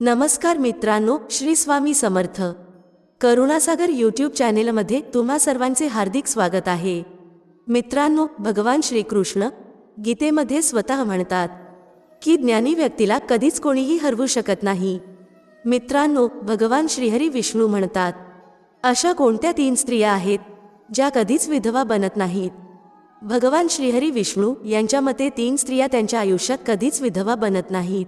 नमस्कार मित्रांनो श्री स्वामी समर्थ. करुणासागर यूट्यूब चॅनेलमध्ये तुम्हा सर्वांचे हार्दिक स्वागत आहे. मित्रांनो भगवान श्रीकृष्ण गीतेमध्ये स्वतः म्हणतात की ज्ञानी व्यक्तीला कधीच कोणीही हरवू शकत नाही. मित्रांनो भगवान श्रीहरी विष्णू म्हणतात अशा कोणत्या तीन स्त्रिया आहेत ज्या कधीच विधवा बनत नाहीत? भगवान श्रीहरी विष्णू यांच्या मते तीन स्त्रिया त्यांच्या आयुष्यात कधीच विधवा बनत नाहीत.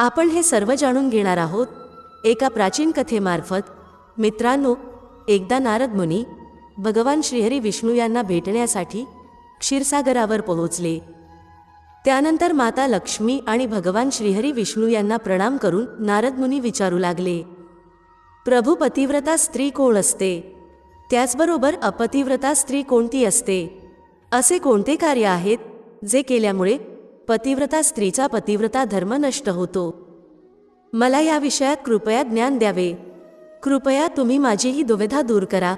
आपण हे सर्व जाणून घेणार आहोत एका प्राचीन कथेमार्फत. मित्रांनो एकदा नारद मुनी भगवान श्रीहरी विष्णू यांना भेटण्यासाठी क्षीरसागरावर पोहोचले. त्यानंतर माता लक्ष्मी आणि भगवान श्रीहरी विष्णू यांना प्रणाम करून नारद मुनी विचारू लागले. प्रभू पतिव्रता स्त्री कोण असते? त्याचबरोबर अपतिव्रता स्त्री कोणती असते? असे कोणते कार्य आहेत जे केल्यामुळे पतिव्रता स्त्रीचा पतिव्रता धर्म नष्ट होतो. मला या विषयात कृपया ज्ञान द्यावे. कृपया तुम्ही माझी ही दुविधा दूर करा.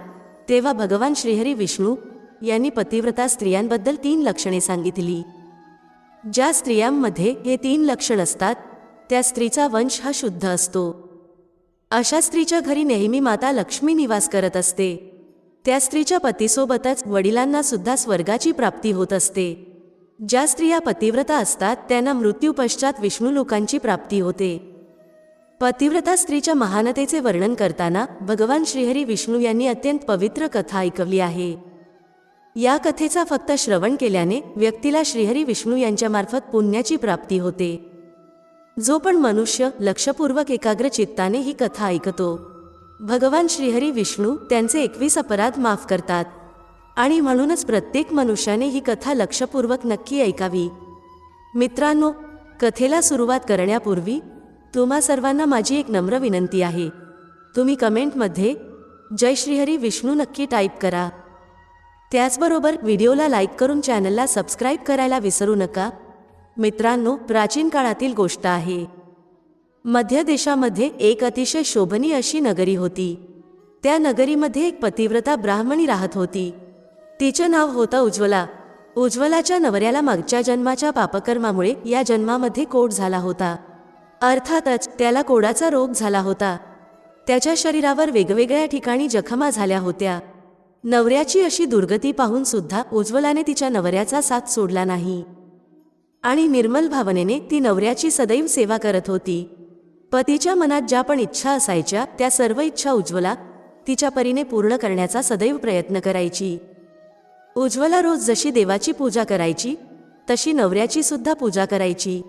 तेव्हा भगवान श्रीहरी विष्णू यांनी पतिव्रता स्त्रियांबद्दल तीन लक्षणे सांगितली. ज्या स्त्रियांमध्ये हे तीन लक्षण असतात त्या स्त्रीचा वंश हा शुद्ध असतो. अशा स्त्रीच्या घरी नेहमी माता लक्ष्मी निवास करत असते. त्या स्त्रीच्या पतीसोबतच वडिलांना सुद्धा स्वर्गाची प्राप्ती होत असते. ज्या स्त्रिया पतिव्रता असतात त्यांना मृत्यूपश्चात विष्णू लोकांची प्राप्ती होते. पतिव्रता स्त्रीच्या महानतेचे वर्णन करताना भगवान श्रीहरी विष्णू यांनी अत्यंत पवित्र कथा ऐकवली आहे. या कथेचा फक्त श्रवण केल्याने व्यक्तीला श्रीहरी विष्णू यांच्यामार्फत पुण्याची प्राप्ती होते. जो पण मनुष्य लक्षपूर्वक एकाग्र चित्ताने ही कथा ऐकतो. भगवान श्रीहरी विष्णू त्यांचे एकवीस अपराध माफ करतात. आणि म्हणूनच प्रत्येक मनुष्याने ही कथा लक्षपूर्वक नक्की ऐकावी. मित्रांनो कथेला सुरुवात करण्यापूर्वी तुम्हा सर्वांना माझी एक नम्र विनंती आहे. तुम्ही कमेंटमध्ये जय श्रीहरी विष्णू नक्की टाईप करा. त्याचबरोबर व्हिडिओला लाईक करून चॅनलला सबस्क्राईब करायला विसरू नका. मित्रांनो प्राचीन काळातील गोष्ट आहे. मध्य देशामध्ये एक अतिशय शोभनी अशी नगरी होती. त्या नगरीमध्ये एक पतिव्रता ब्राह्मणी राहत होती. तिचं नाव होतं उज्ज्वला. उज्ज्वलाच्या नवऱ्याला मागच्या जन्माच्या पापकर्मामुळे या जन्मामध्ये कोट झाला होता. अर्थातच त्याला कोडाचा रोग झाला होता. त्याच्या शरीरावर वेगवेगळ्या ठिकाणी जखमा झाल्या होत्या. नवऱ्याची अशी दुर्गती पाहून सुद्धा उज्ज्वलाने तिच्या नवऱ्याचा साथ सोडला नाही. आणि निर्मल भावनेने ती नवऱ्याची सदैव सेवा करत होती. पतीच्या मनात ज्या पण इच्छा असायच्या त्या सर्व इच्छा उज्ज्वला तिच्या परीने पूर्ण करण्याचा सदैव प्रयत्न करायची. उज्ज्वला रोज जशी देवाची पूजा करायची तशी नवऱ्याची सुद्धा पूजा करायची.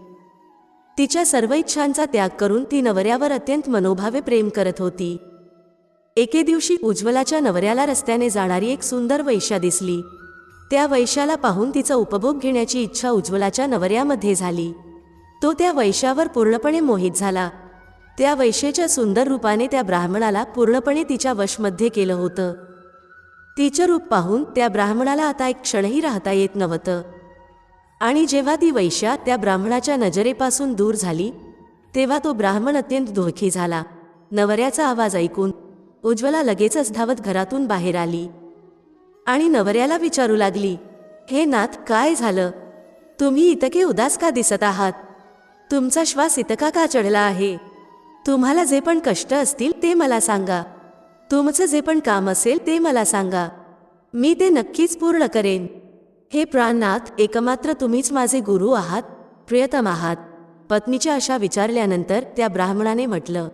तिच्या सर्व इच्छांचा त्याग करून ती नवऱ्यावर अत्यंत मनोभावे प्रेम करत होती. एके दिवशी उज्ज्वलाच्या नवऱ्याला रस्त्याने जाणारी एक सुंदर वैश्या दिसली. त्या वैश्याला पाहून तिचा उपभोग घेण्याची इच्छा उज्ज्वलाच्या नवऱ्यामध्ये झाली. तो त्या वैश्यावर पूर्णपणे मोहित झाला. त्या वैश्येच्या सुंदर रूपाने त्या ब्राह्मणाला पूर्णपणे तिच्या वशमध्ये केलं होतं. तिचं रूप पाहून त्या ब्राह्मणाला आता एक क्षणही राहता येत नव्हतं. आणि जेव्हा ती वैश्या त्या ब्राह्मणाच्या नजरेपासून दूर झाली तेव्हा तो ब्राह्मण अत्यंत दुःखी झाला. नवऱ्याचा आवाज ऐकून उज्ज्वला लगेचच धावत घरातून बाहेर आली. आणि नवऱ्याला विचारू लागली हे नाथ काय झालं? तुम्ही इतके उदास का दिसत आहात? तुमचा श्वास इतका का चढला आहे? तुम्हाला जे पण कष्ट असतील ते मला सांगा. तुमचं जे पण काम असेल ते मला सांगा. मी ते नक्कीच पूर्ण करेन. हे प्राणनाथ एकमात्र तुम्हीच माझे गुरु आहात प्रियतम आहात. पत्नीच्या अशा विचारल्यानंतर त्या ब्राह्मणाने म्हटलं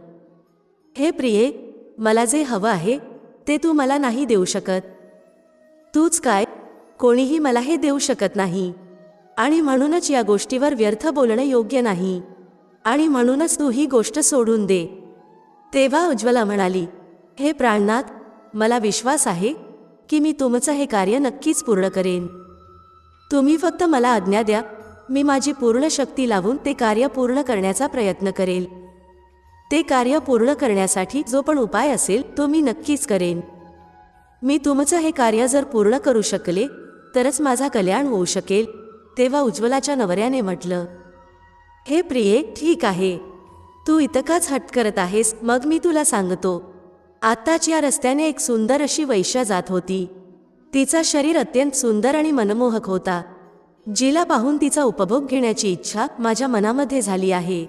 हे प्रिये मला जे हवं आहे ते तू मला नाही देऊ शकत. तूच काय? कोणीही मला हे देऊ शकत नाही. आणि म्हणूनच या गोष्टीवर व्यर्थ बोलणं योग्य नाही. आणि म्हणूनच तू ही गोष्ट सोडून दे. तेव्हा उज्ज्वला म्हणाली हे प्राणनाथ मला विश्वास आहे की मी तुमचं हे कार्य नक्कीच पूर्ण करेन. तुम्ही फक्त मला आज्ञा द्या मी माझी पूर्ण शक्ती लावून ते कार्य पूर्ण करण्याचा प्रयत्न करेल. ते कार्य पूर्ण करण्यासाठी जो पण उपाय असेल तो मी नक्कीच करेन. मी तुमचं हे कार्य जर पूर्ण करू शकले तरच माझा कल्याण होऊ शकेल तेव्हा उज्ज्वलाच्या नवऱ्याने म्हटलं. हे प्रिये ठीक आहे. तू इतकाच हट करत आहेस मग मी तुला सांगतो. आत्ताच या रस्त्याने एक सुंदर अशी वैश्या जात होती. तिचा शरीर अत्यंत सुंदर आणि मनमोहक होता. जिला पाहून तिचा उपभोग घेण्याची इच्छा माझ्या मनामध्ये झाली आहे.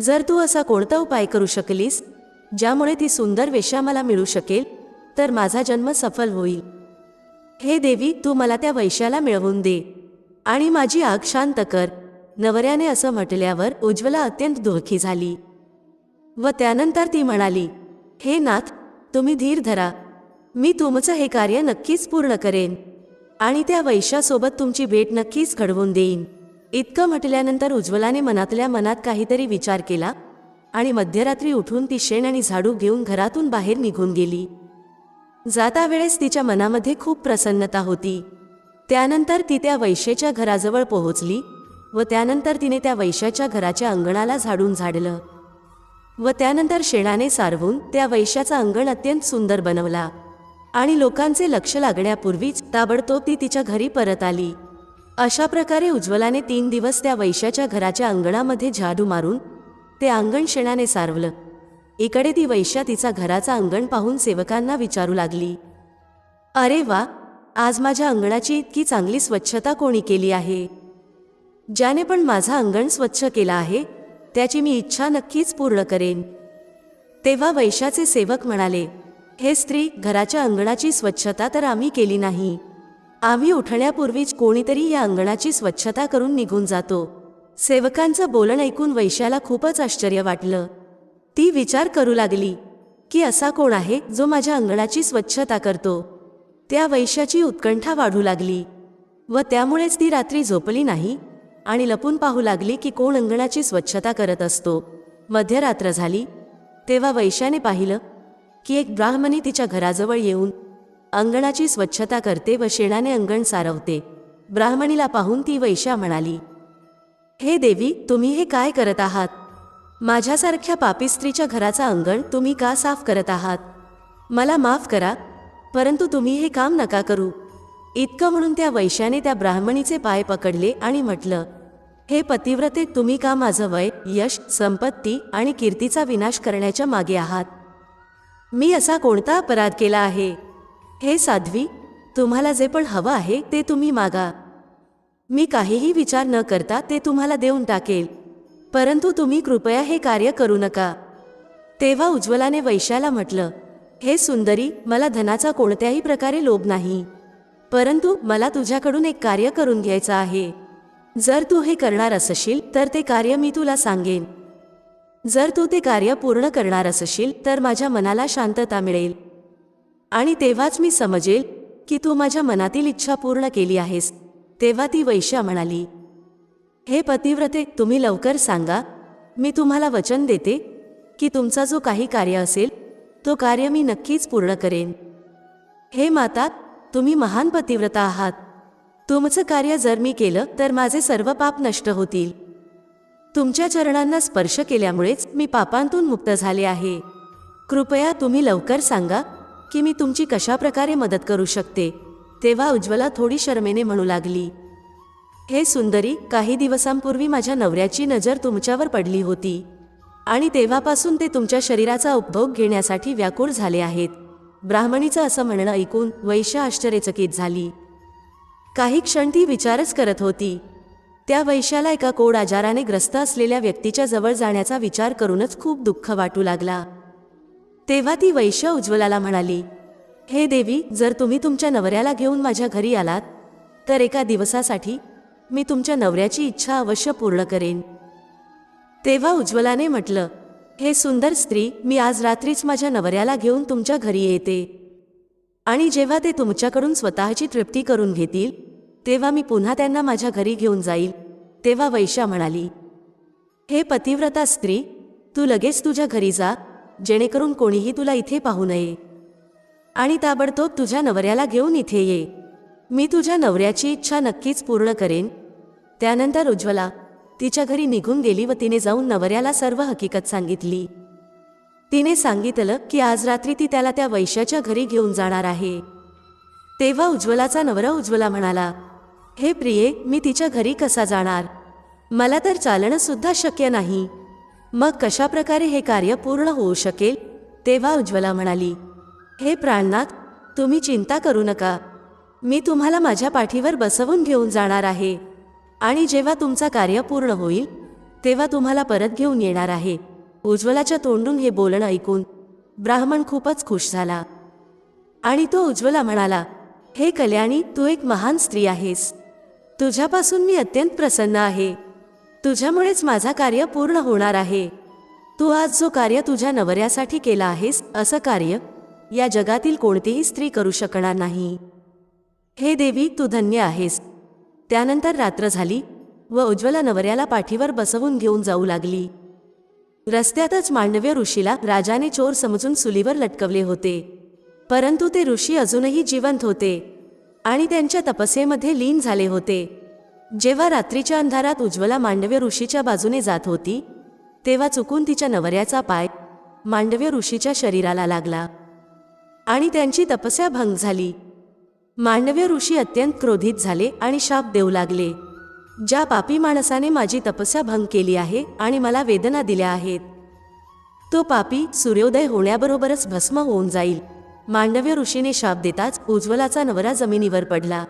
जर तू असा कोणता उपाय करू शकलीस ज्यामुळे ती सुंदर वेश्या मला मिळू शकेल तर माझा जन्म सफल होईल. हे देवी तू मला त्या वैश्याला मिळवून दे. आणि माझी आग शांत कर. नवऱ्याने असं म्हटल्यावर उज्ज्वला अत्यंत दुःखी झाली. व त्यानंतर ती म्हणाली हे नाथ तुम्ही धीर धरा. मी तुमचं हे कार्य नक्कीच पूर्ण करेन. आणि त्या वैशासोबत तुमची भेट नक्कीच घडवून देईन. इतकं म्हटल्यानंतर उज्ज्वलाने मनातल्या मनात काहीतरी विचार केला आणि मध्यरात्री उठून ती शेण आणि झाडू घेऊन घरातून बाहेर निघून गेली. जाता वेळेस तिच्या मनामध्ये खूप प्रसन्नता होती. त्यानंतर ती त्या वैश्याच्या घराजवळ पोहोचली व त्यानंतर तिने त्या वैश्याच्या घराच्या अंगणाला झाडून झाडलं. व त्यानंतर शेणाने सारवून त्या वैश्याचा अंगण अत्यंत सुंदर बनवला. आणि लोकांचे लक्ष लागण्यापूर्वीच ताबडतोब ती तिच्या घरी परत आली. अशा प्रकारे उज्ज्वलाने तीन दिवस त्या वैश्याच्या घराच्या अंगणामध्ये झाडू मारून ते अंगण शेणाने सारवलं. इकडे ती वैश्या तिचा घराचा अंगण पाहून सेवकांना विचारू लागली. अरे वा! आज माझ्या अंगणाची इतकी चांगली स्वच्छता कोणी केली आहे? ज्याने पण माझा अंगण स्वच्छ केला आहे त्याची मी इच्छा नक्कीच पूर्ण करेन. तेव्हा वैशाचे सेवक म्हणाले हे स्त्री घराच्या अंगणाची स्वच्छता तर आम्ही केली नाही. आम्ही उठण्यापूर्वीच कोणीतरी या अंगणाची स्वच्छता करून निघून जातो. सेवकांचं बोलणं ऐकून वैशाला खूपच आश्चर्य वाटलं. ती विचार करू लागली की असा कोण आहे जो माझ्या अंगणाची स्वच्छता करतो? त्या वैश्याची उत्कंठा वाढू लागली. व त्यामुळेच ती रात्री झोपली नाही. आणि लपून पाहू लागली की कोण अंगणाची स्वच्छता करत असतो. मध्यरात्र झाली. तेव्हा वैश्याने पाहिलं की एक ब्राह्मणी तिच्या घराजवळ येऊन अंगणाची स्वच्छता करते व शेणाने अंगण सारवते. ब्राह्मणीला पाहून ती वैश्या म्हणाली हे देवी तुम्ही हे काय करत आहात? माझ्यासारख्या पापी स्त्रीच्या घराचा अंगण तुम्ही का साफ करत आहात? मला माफ करा परंतु तुम्ही हे काम नका करू. इतकं म्हणून त्या वैश्याने त्या ब्राह्मणीचे पाय पकडले आणि म्हटलं हे पतिव्रते तुम्ही का माझं वय यश संपत्ती आणि कीर्तीचा विनाश करण्याच्या मागे आहात? मी असा कोणता अपराध केला आहे? हे साध्वी तुम्हाला जे पण हवं आहे ते तुम्ही मागा. मी काहीही विचार न करता ते तुम्हाला देऊन टाकेल. परंतु तुम्ही कृपया हे कार्य करू नका. तेव्हा उज्ज्वलाने वैश्याला म्हटलं हे सुंदरी मला धनाचा कोणत्याही प्रकारे लोभ नाही. परंतु मला तुझ्याकडून एक कार्य करून घ्यायचं आहे. जर तू हे करणार असशील तर ते कार्य मी तुला सांगेन. जर तू ते कार्य पूर्ण करणार असशील तर माझ्या मनाला शांतता मिळेल. आणि तेव्हाच मी समजेल की तू माझ्या मनातील इच्छा पूर्ण केली आहेस. तेव्हा ती वैश्या म्हणाली हे पतिव्रते तुम्ही लवकर सांगा. मी तुम्हाला वचन देते की तुमचा जो काही कार्य असेल तो कार्य मी नक्कीच पूर्ण करेन. हे माता तुम्ही महान पतिव्रता आहात. तुमचं कार्य जर मी केलं तर माझे सर्व पाप नष्ट होतील. तुमच्या चरणांना स्पर्श केल्यामुळेच मी पापांतून मुक्त झाले आहे. कृपया तुम्ही लवकर सांगा की मी तुमची कशाप्रकारे मदत करू शकते? तेव्हा उज्ज्वला थोडी शर्मेने म्हणू लागली. हे सुंदरी काही दिवसांपूर्वी माझ्या नवऱ्याची नजर तुमच्यावर पडली होती. आणि तेव्हापासून ते तुमच्या शरीराचा उपभोग घेण्यासाठी व्याकुळ झाले आहेत. ब्राह्मणीचं असं म्हणणं ऐकून वैश्य आश्चर्यचकित झाली. काही क्षण ती विचारच करत होती. त्या वैश्याला एका कोड आजाराने ग्रस्त असलेल्या व्यक्तीच्या जवळ जाण्याचा विचार करूनच खूप दुःख वाटू लागला. तेव्हा ती वैश्य उज्ज्वलाला म्हणाली हे देवी जर तुम्ही तुमच्या नवऱ्याला घेऊन माझ्या घरी आलात तर एका दिवसासाठी मी तुमच्या नवऱ्याची इच्छा अवश्य पूर्ण करेन. तेव्हा उज्ज्वलाने म्हटलं हे सुंदर स्त्री मी आज रात्रीच माझ्या नवऱ्याला घेऊन तुमच्या घरी येते. आणि जेव्हा ते तुमच्याकडून स्वतःची तृप्ती करून घेतील तेव्हा मी पुन्हा त्यांना माझ्या घरी घेऊन जाईल तेव्हा वैश्या म्हणाली. हे पतिव्रता स्त्री तू लगेच तुझ्या घरी जा जेणेकरून कोणीही तुला इथे पाहू नये. आणि ताबडतोब तुझ्या नवऱ्याला घेऊन इथे ये. मी तुझ्या नवऱ्याची इच्छा नक्कीच पूर्ण करेन. त्यानंतर उज्ज्वला तिच्या घरी निघून गेली व तिने जाऊन नवऱ्याला सर्व हकीकत सांगितली. तिने सांगितलं की आज रात्री ती त्याला त्या वैश्याच्या घरी घेऊन जाणार आहे. तेव्हा उज्ज्वलाचा नवरा उज्ज्वला म्हणाला हे प्रिये मी तिच्या घरी कसा जाणार? मला तर चालणं सुद्धा शक्य नाही. मग कशाप्रकारे हे कार्य पूर्ण होऊ शकेल? तेव्हा उज्ज्वला म्हणाली हे प्राणनाथ तुम्ही चिंता करू नका. मी तुम्हाला माझ्या पाठीवर बसवून घेऊन जाणार आहे. आणि जेव्हा तुमचा कार्य पूर्ण होईल तेव्हा तुम्हाला परत घेऊन येणार आहे. उज्ज्वलाच्या तोंडून हे बोलणं ऐकून ब्राह्मण खूपच खुश झाला. आणि तो उज्ज्वला म्हणाला हे कल्याणी तू एक महान स्त्री आहेस. तुझ्यापासून मी अत्यंत प्रसन्न आहे. तुझ्यामुळेच माझा कार्य पूर्ण होणार आहे. तू आज जो कार्य तुझ्या नवऱ्यासाठी केला आहेस असं कार्य या जगातील कोणतीही स्त्री करू शकणार नाही. हे देवी तू धन्य आहेस. त्यानंतर रात्र झाली व उज्ज्वला नवऱ्याला पाठीवर बसवून घेऊन जाऊ लागली. रस्त्यातच मांडव्य ऋषीला राजाने चोर समजून सुलीवर लटकवले होते. परंतु ते ऋषी अजूनही जिवंत होते आणि त्यांच्या तपस्येमध्ये लीन झाले होते. जेव्हा रात्रीच्या अंधारात उज्ज्वला मांडव्य ऋषीच्या बाजूने जात होती तेव्हा चुकून तिच्या नवऱ्याचा पाय मांडव्य ऋषीच्या शरीराला लागला आणि त्यांची तपस्या भंग झाली. मांडव्य ऋषी अत्यंत क्रोधित झाले आणि शाप देऊ लागले. ज्या पापी माणसाने माझी तपस्या भंग केली आहे आणि मला वेदना दिल्या आहेत तो पापी सूर्योदय होण्याबरोबरच भस्म होऊन जाईल. मांडव्य ऋषीने शाप देताच उज्ज्वलाचा नवरा जमिनीवर पडला.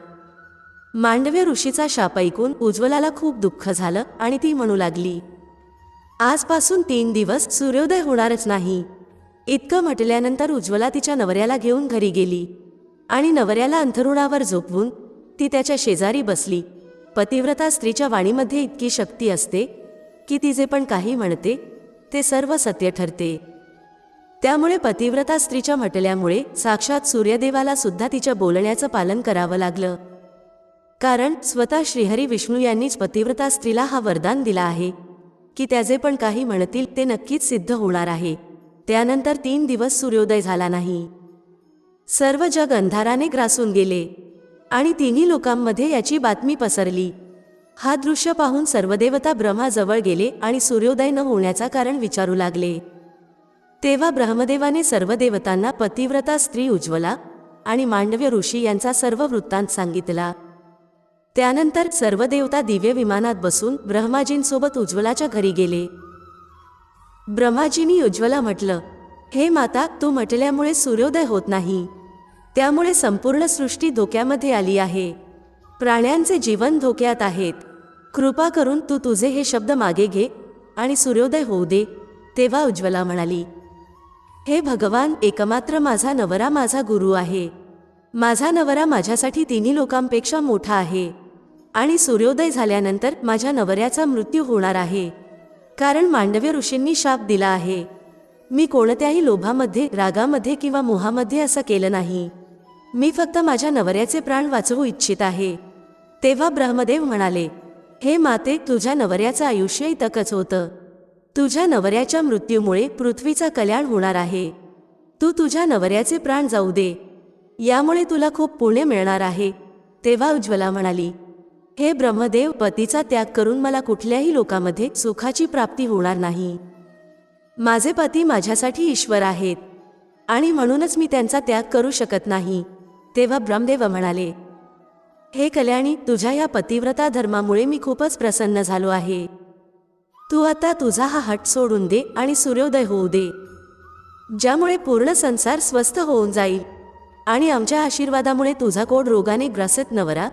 मांडव्य ऋषीचा शाप ऐकून उज्ज्वलाला खूप दुःख झालं आणि ती म्हणू लागली आजपासून तीन दिवस सूर्योदय होणारच नाही. इतकं म्हटल्यानंतर उज्ज्वला तिच्या नवऱ्याला घेऊन घरी गेली. आणि नवऱ्याला अंथरुणावर झोपवून ती त्याच्या शेजारी बसली. पतिव्रता स्त्रीच्या वाणीमध्ये इतकी शक्ती असते की ती जे पण काही म्हणते ते सर्व सत्य ठरते. त्यामुळे पतिव्रता स्त्रीच्या म्हटल्यामुळे साक्षात सूर्यदेवाला सुद्धा तिच्या बोलण्याचं पालन करावं लागलं. कारण स्वतः श्रीहरी विष्णू यांनीच पतिव्रता स्त्रीला हा वरदान दिला आहे की त्या जे पण काही म्हणतील ते नक्कीच सिद्ध होणार आहे. त्यानंतर तीन दिवस सूर्योदय झाला नाही. सर्व जग अंधाराने ग्रासून गेले. आणि तिन्ही लोकांमध्ये याची बातमी पसरली. हा दृश्य पाहून सर्वदेवता ब्रह्माजवळ गेले आणि सूर्योदय न होण्याचा कारण विचारू लागले. तेव्हा ब्रह्मदेवाने सर्व देवतांना पतिव्रता स्त्री उज्ज्वला आणि मांडव्य ऋषी यांचा सर्व वृत्तांत सांगितला. त्यानंतर सर्व देवता दिव्य विमानात बसून ब्रह्माजींसोबत उज्ज्वलाच्या घरी गेले. ब्रह्माजींनी उज्ज्वला म्हटलं हे माता तू म्हटल्यामुळे सूर्योदय होत नाही. त्यामुळे संपूर्ण सृष्टी धोक्यामध्ये आली आहे. प्राण्यांचे जीवन धोक्यात आहेत. कृपा करून तू तुझे हे शब्द मागे घे आणि सूर्योदय होऊ दे तेव्हा उज्ज्वला म्हणाली. हे भगवान एकमात्र माझा नवरा माझा गुरु आहे. माझा नवरा माझ्यासाठी तिन्ही लोकांपेक्षा मोठा आहे. आणि सूर्योदय झाल्यानंतर माझ्या नवऱ्याचा मृत्यू होणार आहे. कारण मांडव्य ऋषींनी शाप दिला आहे. मी कोणत्याही लोभामध्ये रागामध्ये किंवा मोहामध्ये असं केलं नाही. मी फक्त माझ्या नवऱ्याचे प्राण वाचवू इच्छित आहे. तेव्हा ब्रह्मदेव म्हणाले हे माते तुझ्या नवऱ्याचं आयुष्य इतकंच होतं. तुझ्या नवऱ्याच्या मृत्यूमुळे पृथ्वीचा कल्याण होणार आहे. तू तुझ्या नवऱ्याचे प्राण जाऊ दे. यामुळे तुला खूप पुण्य मिळणार आहे. तेव्हा उज्ज्वला म्हणाली हे ब्रह्मदेव पतीचा त्याग करून मला कुठल्याही लोकामध्ये सुखाची प्राप्ती होणार नाही. माझे पती माझ्यासाठी ईश्वर आहेत. आणि म्हणूनच मी त्यांचा त्याग करू शकत नाही. तेव्हा ब्रह्मदेव म्हणाले हे कल्याणी तुझ्या या पतिव्रता धर्मामुळे मी खूपच प्रसन्न झालो आहे. तू आता तुझा हा हट सोडून दे आणि सूर्योदय होऊ दे. ज्यामुळे पूर्ण संसार स्वस्थ होऊन जाईल. आणि आमच्या आशीर्वादामुळे तुझा कोड रोगाने ग्रसित नवरा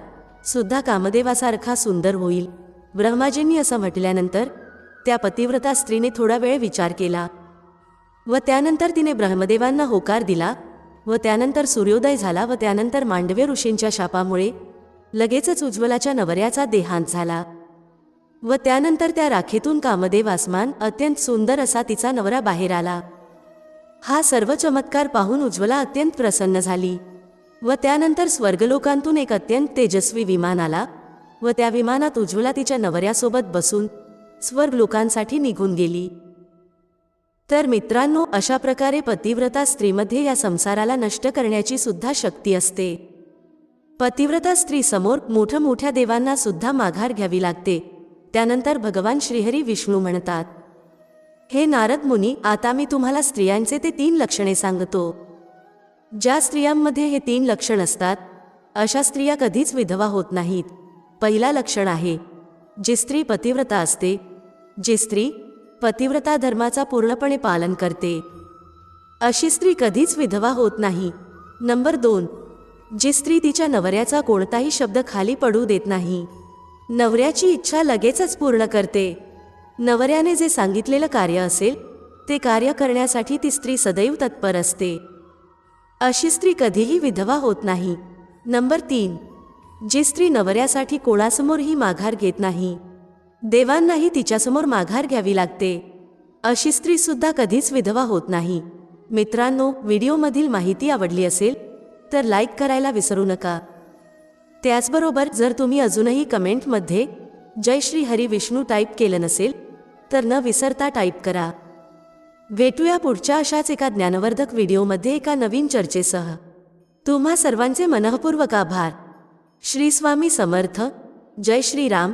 सुद्धा कामदेवासारखा सुंदर होईल. ब्रह्माजींनी असं म्हटल्यानंतर त्या पतिव्रता स्त्रीने थोडा वेळ विचार केला व त्यानंतर तिने ब्रह्मदेवांना होकार दिला व त्यानंतर सूर्योदय झाला व त्यानंतर मांडव्य ऋषींच्या शापामुळे लगेचच उज्ज्वलाच्या नवऱ्याचा देहांत झाला व त्यानंतर त्या राखेतून कामदेव आसमान अत्यंत सुंदर असा तिचा नवरा बाहेर आला. हा सर्व चमत्कार पाहून उज्ज्वला अत्यंत प्रसन्न झाली व त्यानंतर स्वर्गलोकांतून एक अत्यंत तेजस्वी विमान आला व त्या विमानात उज्ज्वला तिच्या नवऱ्यासोबत बसून स्वर्गलोकांसाठी निघून गेली. तर मित्रांनो अशा प्रकारे पतिव्रता स्त्रीमध्ये या संसाराला नष्ट करण्याची सुद्धा शक्ती असते. पतिव्रता स्त्री समोर मोठ्या मोठ्या देवांना सुद्धा माघार घ्यावी लागते. त्यानंतर भगवान श्रीहरी विष्णू म्हणतात हे नारद मुनी आता मी तुम्हाला स्त्रियांचे ते तीन लक्षणे सांगतो. ज्या स्त्रियांमध्ये हे तीन लक्षण असतात अशा स्त्रिया कधीच विधवा होत नाहीत. पहिला लक्षण आहे जी स्त्री पतिव्रता असते जी स्त्री पतिव्रता धर्माचा पूर्णपणे पालन करते. अशी स्त्री कधीच विधवा होत नाही. नंबर दोन जी स्त्री तिच्या नवऱ्याचा कोणताही शब्द खाली पडू देत नाही. नवऱ्याची इच्छा लगेचच पूर्ण करते. नवऱ्याने जे सांगितलेलं कार्य असेल ते कार्य करण्यासाठी ती स्त्री सदैव तत्पर असते. अशी स्त्री कधीही विधवा होत नाही. नंबर तीन जी स्त्री नवऱ्यासाठी कोणासमोरही माघार घेत नाही. देवांनाही तिच्यासमोर माघार घ्यावी लागते. अशी स्त्रीसुद्धा कधीच विधवा होत नाही. मित्रांनो व्हिडिओमधील माहिती आवडली असेल तर लाईक करायला विसरू नका. त्याचबरोबर जर तुम्ही अजूनही कमेंटमध्ये जय श्री हरी विष्णू टाईप केलं नसेल तर न विसरता टाईप करा. भेटूया पुढच्या अशाच एका ज्ञानवर्धक व्हिडिओमध्ये एका नवीन चर्चेसह. तुम्हा सर्वांचे मनःपूर्वक आभार. श्री स्वामी समर्थ. जय श्रीराम.